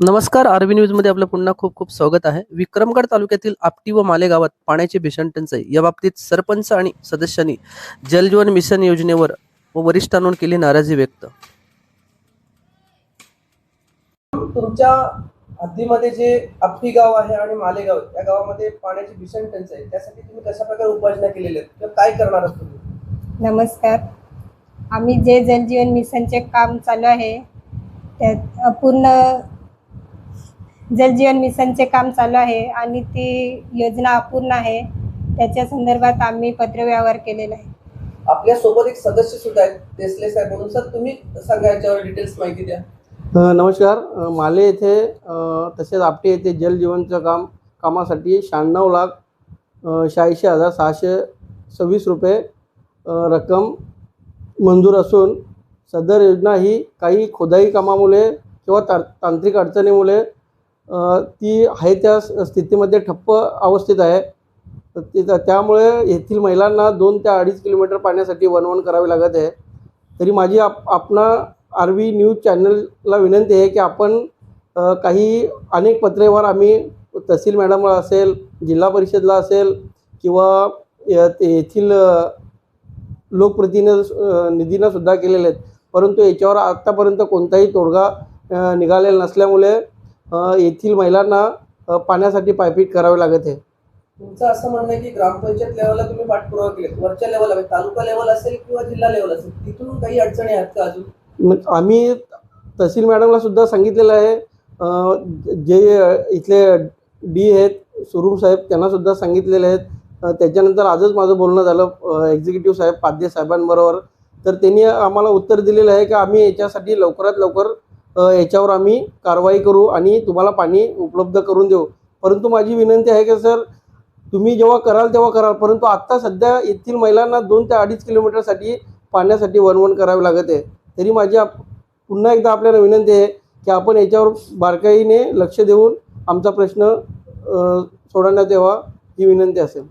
नमस्कार आरबी न्यूजमध्ये आपलं पुन्हा खूप खूप स्वागत आहे. विक्रमगड तालुक्यातील आपटी व माले गावात पाण्याची भीषण टंचाई. या बाबतीत सरपंच आणि सदस्यांनी जलजीवन मिशन योजनेवर व वरिष्ठांवर केली नाराजी व्यक्त. तुमच्या हद्दीमध्ये जे आपटी गाव आहे आणि मालेगाव या गावामध्ये पाण्याची भीषण टंचाई. आहे. त्यासाठी तुम्ही कशा प्रकारे उपाययोजना केलेल्या आहेत? काय करणार आहात तुम्ही? नमस्कार. आम्ही जे जलजीवन मिशनचे काम चालू आहे त्यात अपूर्ण जलजीवन मिशनचे काम चालू आहे आणि ती योजना अपूर्ण आहे. त्याच्या संदर्भात आम्ही पत्रव्यवहार केलेला आहे. आपल्यासोबत एक सदस्य सुद्धा आहेत देसले साहेब म्हणून. सर तुम्ही सांगा याच्यावर डिटेल्स माहिती द्या. नमस्कार. माले येथे तसेच आपटे येथे जलजीवनचं काम कामासाठी शहाण्णव लाख शहाऐंशी हजार सहाशे सव्वीस रुपये रक्कम मंजूर असून सदर योजना ही काही खोदाई कामामुळे किंवा ता तांत्रिक अडचणीमुळे ती आहे त्या स्थितीमध्ये ठप्प अवस्थेत आहे. तर ते त्या- त्यामुळे येथील महिलांना दोन ते अडीच किलोमीटर पाण्यासाठी वणवण करावे लागत आहे. तरी माझी आप आपणा आर व्ही न्यूज चॅनलला विनंती आहे की आपण काही अनेक पत्रेवर आम्ही तहसील मॅडमला असेल जिल्हा परिषदला असेल किंवा य- ते येथील अ, निधीनं सुद्धा केलेले आहेत. परंतु याच्यावर आत्तापर्यंत कोणताही तोडगा निघालेला नसल्यामुळे येथील महिलांना पाण्यासाठी पायपीट करावी लागत आहे. तुमचं असं म्हणणं आहे की ग्रामपंचायत लेवलला तुम्ही पाठपुरावा केले वरच्या लेवलला म्हणजे तालुका लेवल असेल किंवा जिल्हा लेवल असेल तिथून काही अडचणी आहेत का अजून? आम्ही तहसील मॅडमला सुद्धा सांगितलेलं आहे. जे इथले डी आहेत सुरुम साहेब त्यांना सुद्धा सांगितलेले आहेत. त्याच्यानंतर आजच माझं बोलणं झालं एक्झिक्युटिव्ह साहेब पाध्ये साहेबांबरोबर. तर त्यांनी आम्हाला उत्तर दिलेलं आहे की आम्ही याच्यासाठी लवकरात लवकर याच्यावर आम्ही कारवाई करू आणि तुम्हाला पाणी उपलब्ध करून देऊ. परंतु माझी विनंती आहे की सर तुम्ही जेव्हा कराल तेव्हा कराल परंतु आत्ता सध्या येथील महिलांना दोन ते अडीच किलोमीटरसाठी पाण्यासाठी वणवण करावी लागत आहे. तरी माझी आप पुन्हा एकदा आपल्याला विनंती आहे की आपण याच्यावर बारकाईने लक्ष देऊन आमचा प्रश्न सोडवण्यात यावा ही विनंती असेल.